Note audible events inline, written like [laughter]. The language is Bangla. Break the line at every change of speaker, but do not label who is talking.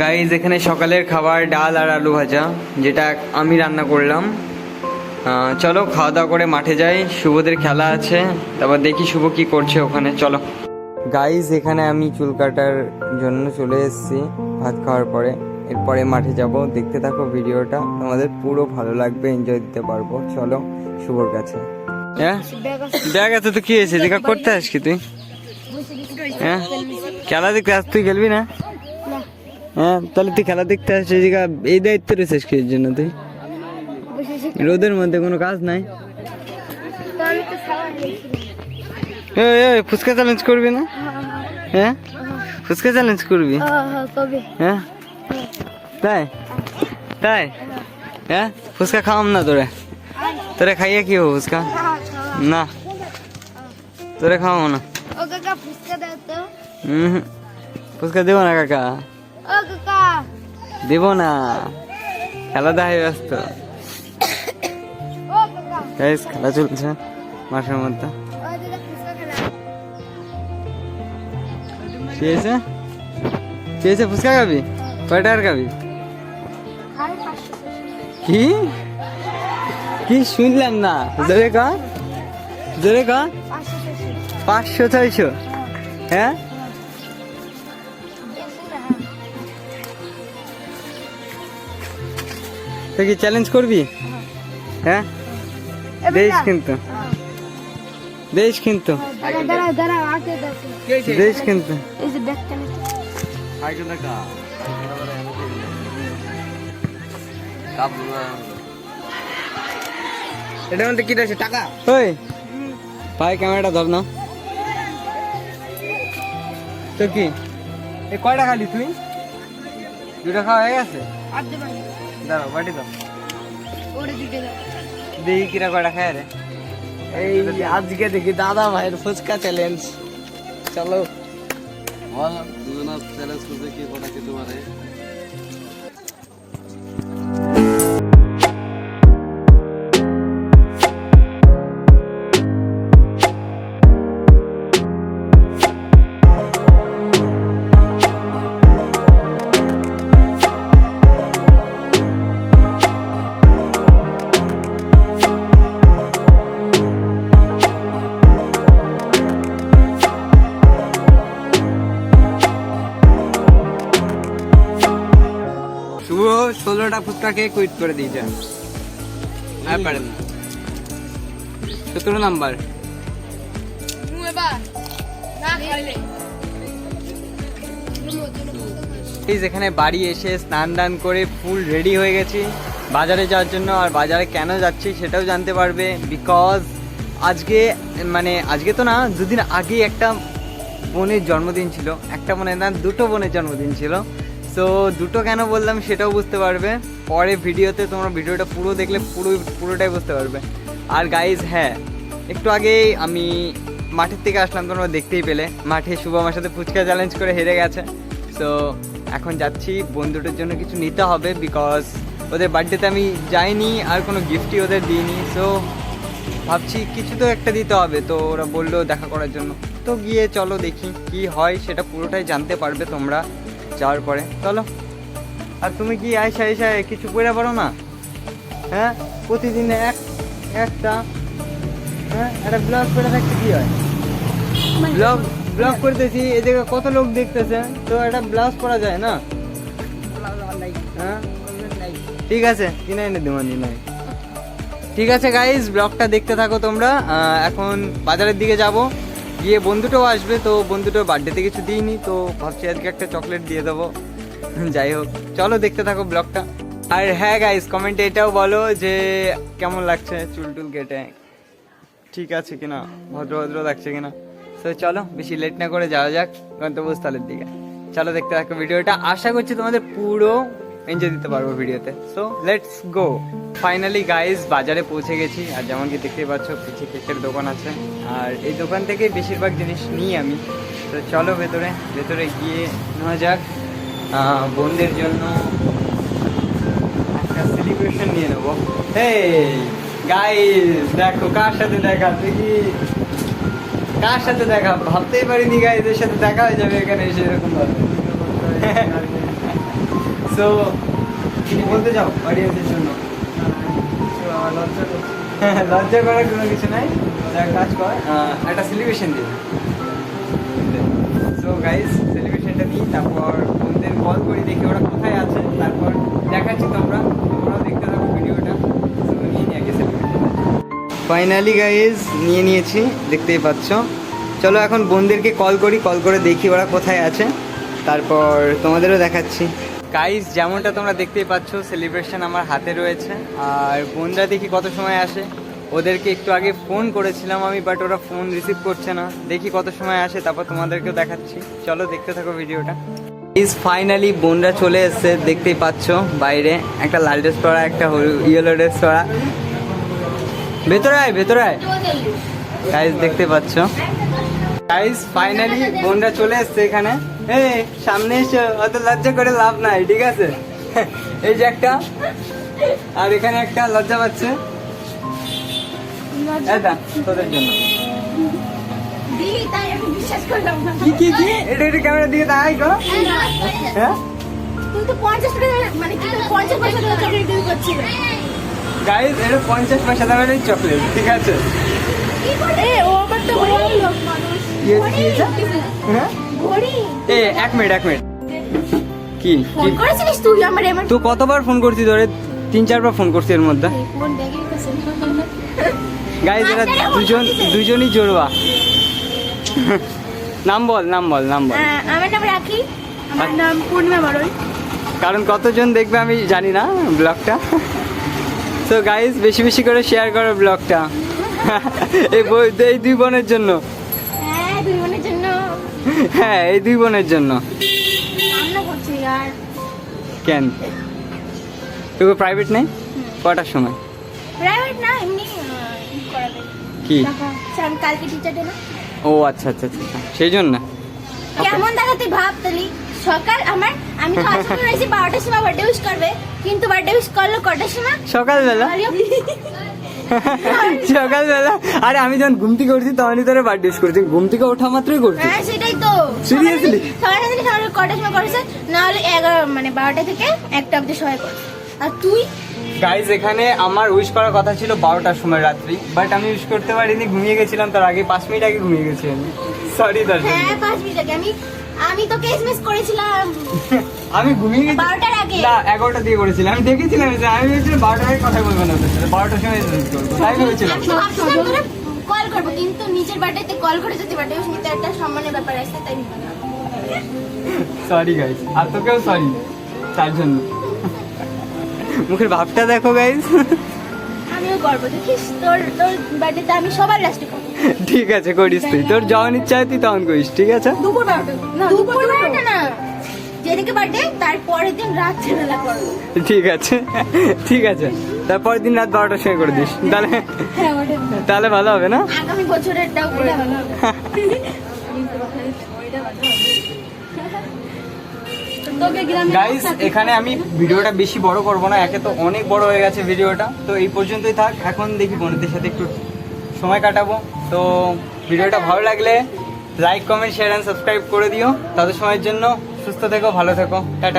গাইজ এখানে সকালের খাবার, ডাল আর আলু ভাজা, যেটা আমি রান্না করলাম। চলো খাওয়া দাওয়া করে মাঠে যাই। শুভদের খেলা আছে। তারপর দেখি শুভ কি করছে ওখানে। চলো। গাইজ এখানে আমি চুল কাটার জন্য চলে এসেছি ভাত খাওয়ার পরে। এরপরে মাঠে যাব। দেখতে থাকো ভিডিওটা। তোমাদের পুরো ভালো লাগবে এনজয় দিতে পারব। চলো, শুভর কাছে। হ্যাঁ? ব্যাগ আছে তো, কি হয়েছে? দেখা করতে আস কি তুই? হ্যাঁ? খেলা দেখতে আস তুই খেলবি না? হ্যাঁ তাহলে তুই খেলা দেখতে আসছিস এই দায়িত্ব রয়েছিস কি জন্য তুই? রোদের মধ্যে কোনো কাজ নাই? ফুচকা চ্যালেঞ্জ করবি না? হ্যাঁ? ফুচকা চ্যালেঞ্জ করবি? হ্যাঁ? তাই? তাই? হ্যাঁ? ফুচকা খাওয়াম না তোরে? তোরে খাইয়ে কি হব ফুচকা? না। তোরে খাওয়াবো না।
ফুচকা
দেবো না কাকা? দেব না। খেলা দেখায় ব্যস্ত। খেলা চলছে মাঠের মধ্যে। চেয়েছে চেয়েছে ফুচকা খাবি? কয় টাকার খাবি? কি? কি শুনলাম না। জোরে কা। জোরে কা।
পাঁচশো
ছয়শো। হ্যাঁ? তো কি চ্যালেঞ্জ করবি? হ্যাঁ? দেশ কিন্তু। দেশ কিন্তু। দেশ কিন্তু। এটার মধ্যে কি রয়েছে? টাকা। ওই। ভাই ক্যামেরাটা ধর না। তো কি? এ কয়টা খালি তুই? দুটা খাওয়া হয়ে গেছে? দাঁড়াও বাটি দাও। দেখি কিরা কয়টা খায় রে।
এই আজকে দেখি দাদা ভাইয়ের ফুচকা চ্যালেঞ্জ চলো।
চ্যালেঞ্জ করতে কি কটা খেতে পারে?
ষোলোটা ফুচকাকে কুইট করে দিয়েছে। আর পারে না। সতেরো নাম্বার। এই যেখানে বাড়ি এসে স্নান দান করে ফুল রেডি হয়ে গেছি। বাজারে যাওয়ার জন্য আর বাজারে কেন যাচ্ছি সেটাও জানতে পারবে বিকজ আজকে মানে আজকে তো না দুদিন আগে একটা বোনের জন্মদিন ছিল। একটা বোনের না দুটো বোনের জন্মদিন ছিল। সো দুটো কেন বললাম সেটাও বুঝতে পারবে। পরে ভিডিওতে তোমরা ভিডিওটা পুরো দেখলে পুরো, পুরোটাই বুঝতে পারবে। আর গাইজ হ্যাঁ একটু আগেই আমি মাঠের থেকে আসলাম, তোমরা দেখতেই পেলে। মাঠে শুভ আমার সাথে ফুচকা চ্যালেঞ্জ করে হেরে গেছে। সো এখন যাচ্ছি বন্ধুটার জন্য কিছু নিতে হবে বিকজ ওদের বার্থডেতে আমি যাইনি, আর কোনো গিফটই ওদের দিইনি। সো ভাবছি কিছু তো একটা দিতে হবে। তো ওরা বলল দেখা করার জন্য। তো গিয়ে চলো দেখি কি হয়, সেটা পুরোটাই জানতে পারবে তোমরা। যাওয়ার পরে। চলো। আর তুমি কি আয়সা আয়সা কিছু পড়ে পারো না? হ্যাঁ? প্রতিদিন এক, একটা হ্যাঁ? একটা ব্লগ করে থাকতে কি হয়? ব্লগ ব্লগ করতেছি এই জায়গায় কত লোক দেখতেছে, তো একটা ব্লাউজ পরা যায় না? হ্যাঁ? ঠিক আছে, কিনে এনে দেবো নাই ঠিক আছে গাইজ ব্লগটা দেখতে থাকো তোমরা। এখন বাজারের দিকে যাব। গিয়ে বন্ধুটাও আসবে, তো বন্ধুটার বার্থডেতে কিছু দিইনি, তো ভাবছি আজকে একটা চকলেট দিয়ে দেবো। যাই হোক, চলো দেখতে থাকো ব্লগটা আর হ্যাঁ গাইস কমেন্টে এটাও বলো যে কেমন লাগছে চুল টুল কেটে। ঠিক আছে কিনা? ভদ্র ভদ্র লাগছে কিনা? তো চলো, বেশি লেট না করে যাওয়া যাক, গন্তব্যস্থলের দিকে। চলো দেখতে থাকো ভিডিওটা। আশা করছি তোমাদের পুরো এনজয় দিতে পারব ভিডিওতে so let's go finally guys বাজারে পৌঁছে গেছি। আর যেমন কি দেখতেই পাচ্ছ পিছিয়ে কেকের দোকান আছে। আর এই দোকান থেকে বেশিরভাগ জিনিস নিই আমি। তো চলো ভেতরে ভেতরে গিয়ে নেওয়া যাক। বোনদের জন্য একটা সেলিব্রেশন নিয়ে নেব। হেই গাইস দেখো, কার সাথে দেখা? দেখি। কার সাথে দেখা? ভাবতেই পারিনি গাইস এর সাথে দেখা হয়ে যাবে এখানে এসে এরকম ভাবে। [laughs] সো কিছু বলতে চাও অডিয়েন্সের জন্য? হ্যাঁ, [laughs] লজ্জা করার কোনো কিছু নাই। এক কাজ কর। একটা সেলিব্রেশন দিই সো গাইস সেলিব্রেশনটা দিই তারপর বন্ধুদের কল করি দেখি ওরা কোথায় আছে। তারপর দেখাচ্ছি তোমরা তোমরাও দেখতে থাকো ভিডিওটা। নিয়ে নিয়ে আগে ফাইনালি গাইজ নিয়ে নিয়েছি দেখতেই পাচ্ছ। চলো এখন বোনদেরকে কল করি কল করে দেখি ওরা কোথায় আছে। তারপর তোমাদেরও দেখাচ্ছি। গাইজ যেমনটা তোমরা দেখতেই পাচ্ছ সেলিব্রেশন আমার হাতে রয়েছে। আর বোনরা দেখি কত সময় আসে। ওদেরকে একটু আগে ফোন করেছিলাম আমি বাট ওরা ফোন রিসিভ করছে না। দেখি কত সময় আসে, তারপর তোমাদেরকেও দেখাচ্ছি। চলো দেখতে থাকো ভিডিওটা। ইজ ফাইনালি বোনরা চলে এসছে, দেখতেই পাচ্ছ বাইরে। একটা লাল ড্রেস পরা, একটা ইয়েলো ড্রেস পরা। ভেতরে আয় ভেতরে আয়। গাইজ দেখতে পাচ্ছ। গাইজ ফাইনালি বোনরা চলে এসছে এখানে। এ সামনে এসো অত লজ্জা করে লাভ নাই ঠিক আছে? এই যে একটা আর এখানে একটা লজ্জা পাচ্ছে। এটা তোদের জন্য।
তাই আমি বিশ্বাস করলাম না।
কি কি কি? এটা এটা ক্যামেরা দিকে তাই করো। হ্যাঁ?
তুই তো পঞ্চাশ টাকা মানে
এটা পঞ্চাশ পয়সা দামের চকলেট ঠিক আছে?
কি ও আবার তো বড় লোক। মানুষ।
কি হয়েছে, কি হয়েছে? হ্যাঁ? এ এক মিনিট এক মিনিট। কি
তুই?
কতবার ফোন করছিস ধরে? তিন চারবার ফোন করছিস এর মধ্যে।
ফোন
গাইজ এরা দুজন দুজনই জোরবা নাম বল নাম বল নাম বল।
আমার নাম রাখি। আমার নাম পূর্ণিমা বড়ই
কারণ কতজন দেখবে আমি জানি না ব্লগটা। তো গাইজ বেশি বেশি করে শেয়ার করো ব্লগটা। এই দুই বোনের জন্য।
হ্যাঁ
এই দুই বোনের জন্য। কেন? তোকে প্রাইভেট নেই? কটার সময়?
প্রাইভেট না এমনি
কি?
কালকে টিচার
ও আচ্ছা আচ্ছা আচ্ছা আচ্ছা। সেই জন্য?
কেমন দাদা তুই ভাব তালি সকাল আমার আমি তো আজকে রয়েছি বারোটার সময় বার্থডে উইশ করবে। কিন্তু বার্থডে উইশ করল কটার সময়?
সকালবেলা। [laughs] সকালবেলা আরে আমি যখন ঘুম থেকে উঠছি তখনই তোরা বার্থডে করছি। ঘুম থেকে ওঠা মাত্রই করছি।
হ্যাঁ সেটাই তো।
Seriously?
সকালে জানি কটার সময় করেছে? নাহলে এগারো মানে বারোটা থেকে একটা অব্দি সবাই করে আর তুই?
গাইজ এখানে আমার উইশ করার কথা ছিল বারোটার সময় রাত্রি বাট আমি উইশ করতে পারিনি ঘুমিয়ে গেছিলাম তার আগে পাঁচ মিনিট আগে ঘুমিয়ে গেছি আমি। সরি জন্য।
হ্যাঁ পাঁচ মিনিট আগে। আমি আমি তোকে এসএমএস করেছিলাম। [laughs]
আমি ঘুমিয়ে গেছি।
বারোটার আগে।
না এগারোটা দিয়ে করেছিলাম। আমি দেখেছিলাম এটা। আমি ভেবেছিলাম বারোটার আগে কথা বলব না ওদের সাথে। বারোটার সময় SMS করব। তাই ভেবেছিলাম।
আমি ভাবছিলাম তোরা কল করব কিন্তু নিজের বার্থডেতে কল করে যদি বার্থডে উইশ নিতে একটা সম্মানের ব্যাপার আছে তাই
সরি গাইজ আর তোকেও সরি তার জন্য। মুখের ভাবটা দেখো গাইজ
আমিও করব দেখিস? তোর তোর বার্থডেতে আমি সবার লাস্টে করব।
ঠিক আছে করিস তুই। তোর যখন ইচ্ছা হয় তুই তখন করিস ঠিক আছে?
দুপুর বারোটা। না দুপুর বারোটা না। যেদিকে বার্থডে তার পরের দিন রাত্রেবেলা করব
ঠিক আছে। ঠিক আছে। তারপরের দিন রাত বারোটার সময় করে দিস। তাহলে
হ্যাঁ
তাহলে ভালো হবে না?
আগামী বছরেরটাও করে ভালো হবে তোকে গ্রামে
গাইস এখানে আমি ভিডিওটা বেশি বড় করব না একে তো অনেক বড় হয়ে গেছে ভিডিওটা। তো এই পর্যন্তই থাক এখন দেখি বোনদের সাথে একটু সময় কাটাবো। তো ভিডিওটা ভালো লাগলে like comment share and subscribe করে দিও। তাদের সময়ের জন্য সুস্থ থেকো, ভালো থেকো। টাটা।